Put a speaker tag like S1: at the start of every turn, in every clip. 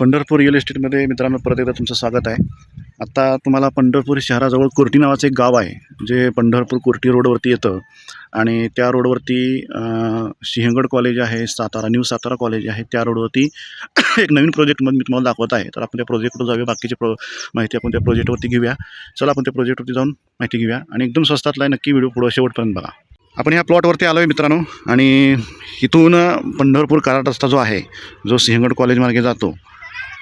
S1: Pandharpur real इस्टेटमध्ये मित्रांनो परत एकदा तुमचं स्वागत आहे. आत्ता तुम्हाला पंढरपूर शहराजवळ कोर्टी नावाचं एक गाव आहे जे पंढरपूर कुर्टी रोडवरती येतं. आणि त्या रोडवरती सिंहगड कॉलेज आहे सातारा न्यू सातारा कॉलेज आहे. त्या रोडवरती एक नवीन प्रोजेक्टमध्ये मी तुम्हाला दाखवत आहे. तर आपण त्या प्रोजेक्टवर जाऊया. बाकीची प्रो माहिती आपण त्या प्रोजेक्टवरती घेऊया. चला आपण त्या प्रोजेक्टवरती जाऊन माहिती घेऊया. आणि एकदम स्वस्तातला आहे नक्की व्हिडिओ पुढं शेवटपर्यंत बघा. आपण ह्या प्लॉटवरती आलो आहे मित्रांनो. आणि इथून पंढरपूर कराड रस्ता जो आहे जो सिंहगड कॉलेजमार्गे जातो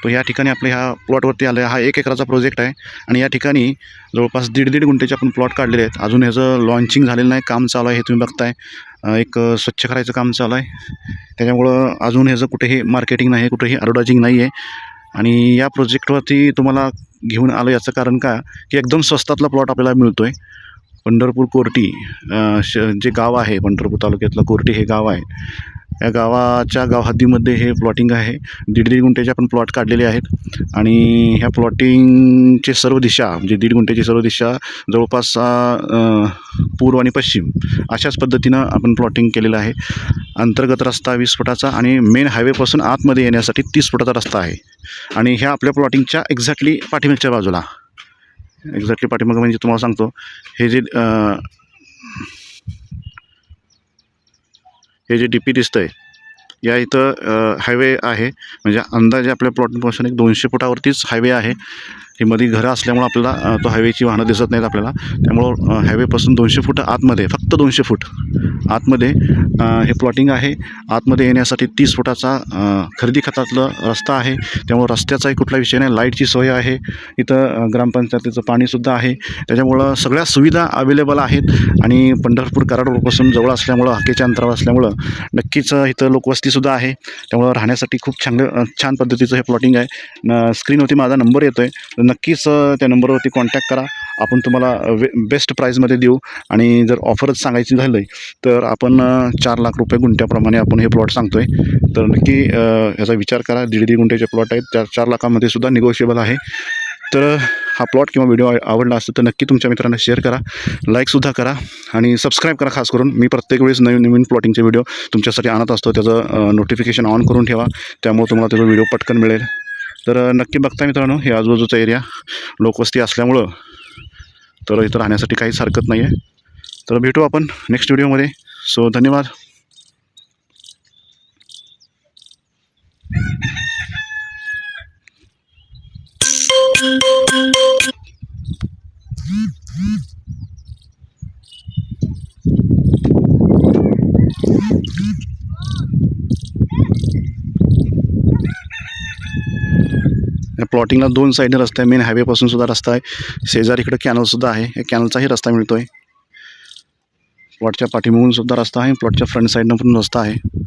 S1: तो या ठिकाणी आपल्या ह्या प्लॉटवरती आलं आहे हा एक एकराचा प्रोजेक्ट आहे. आणि या ठिकाणी जवळपास दीड दीड गुंठेचे आपण प्लॉट काढलेले आहेत. अजून ह्याचं लॉन्चिंग झालेलं नाही. काम चालू आहे हे तुम्ही बघताय. एक स्वच्छ करायचं काम चालू आहे. त्याच्यामुळं अजून ह्याचं कुठेही मार्केटिंग नाही आहे कुठेही ॲडव्हर्टायझिंग नाही आहे. आणि या प्रोजेक्टवरती तुम्हाला घेऊन आलं याचं कारण का? की एकदम स्वस्तातला प्लॉट आपल्याला मिळतो आहे पंढरपूर कोर्टी श जे गाव आहे पंढरपूर तालुक्यातलं कोर्टी हे गाव आहे. या गावाच्या गाव हद्दीमध्ये हे प्लॉटिंग आहे. दीड दीड गुंठेचे आपण प्लॉट काढलेले आहेत. आणि ह्या प्लॉटिंगचे सर्व दिशा म्हणजे दीड गुंठेची सर्व दिशा जवळपास पूर्व आणि पश्चिम अशाच पद्धतीनं आपण प्लॉटिंग केलेलं आहे. अंतर्गत रस्ता वीस फुटाचा आणि मेन हायवेपासून आतमध्ये येण्यासाठी तीस फुटाचा रस्ता आहे. आणि ह्या आपल्या प्लॉटिंगच्या एक्झॅक्टली पाठीमागच्या बाजूला एक्झॅक्टली पाठीमागं म्हणजे तुम्हाला सांगतो हे जे हे जे डी पी दिसतं आहे या इथं हायवे आहे. म्हणजे अंदाजे आपल्या प्लॉटपासून एक दोनशे फुटावरतीच हायवे आहे. ही मध्ये घरं असल्यामुळं आपल्याला तो हायवेची वाहनं दिसत नाहीत आपल्याला. त्यामुळं हायवेपासून दोनशे फूट आतमध्ये फक्त दोनशे फूट आतमध्ये हे प्लॉटिंग आहे. आतमध्ये येण्यासाठी तीस फुटाचा खरेदी खतातलं रस्ता आहे. त्यामुळं रस्त्याचाही कुठला विषय नाही. लाईटची सोय आहे. इथं ग्रामपंचायतीचं पाणीसुद्धा आहे. त्याच्यामुळं सगळ्या सुविधा अवेलेबल आहेत. आणि पंढरपूर कराड रोडपासून जवळ असल्यामुळं हाकेच्या अंतरावर असल्यामुळं नक्कीच इथं लोकवस्तीसुद्धा आहे. त्यामुळं राहण्यासाठी खूप चांगलं छान पद्धतीचं हे प्लॉटिंग आहे. स्क्रीनवरती माझा नंबर येतो आहे नक्कीच त्या नंबरवरती कॉन्टॅक्ट करा. आपण तुम्हाला वे बेस्ट प्राईजमध्ये देऊ. आणि जर ऑफरच सांगायची झालं तर आपण चार लाख रुपये गुंठ्याप्रमाणे आपण हे प्लॉट सांगतो आहे तर नक्की याचा विचार करा. दीड दीड गुंठ्याचे प्लॉट आहेत. त्या चार लाखामध्ये सुद्धा निगोशिएबल आहे. तर हा प्लॉट किंवा व्हिडिओ आवडला असेल तर नक्की तुमच्या मित्रांना शेअर करा. लाईकसुद्धा करा. आणि सबस्क्राईब करा खास करून. मी प्रत्येक वेळेस नवीन नवीन प्लॉटिंगचे व्हिडिओ तुमच्यासाठी आणत असतो. त्याचं नोटिफिकेशन ऑन करून ठेवा. त्यामुळे तुम्हाला त्याचा व्हिडिओ पटकन मिळेल. तर नक्की बघता मित्रांनो हे आजूबाजूचा एरिया लोकवस्ती असल्यामुळं तर इथं राहण्यासाठी काहीच हरकत नाही आहे तर भेटू आपण नेक्स्ट व्हिडिओमध्ये सो धन्यवाद. प्लॉटिंगला दोन साईडने रस्ता आहे. मेन हायवेपासून सुद्धा रस्ता आहे. शेजारी इकडं कॅनलसुद्धा आहे. या कॅनलचाही रस्ता मिळतो आहे प्लॉटच्या पाठीमागून सुद्धा रस्ता आहे. प्लॉटच्या फ्रंट साईडनं पण रस्ता आहे.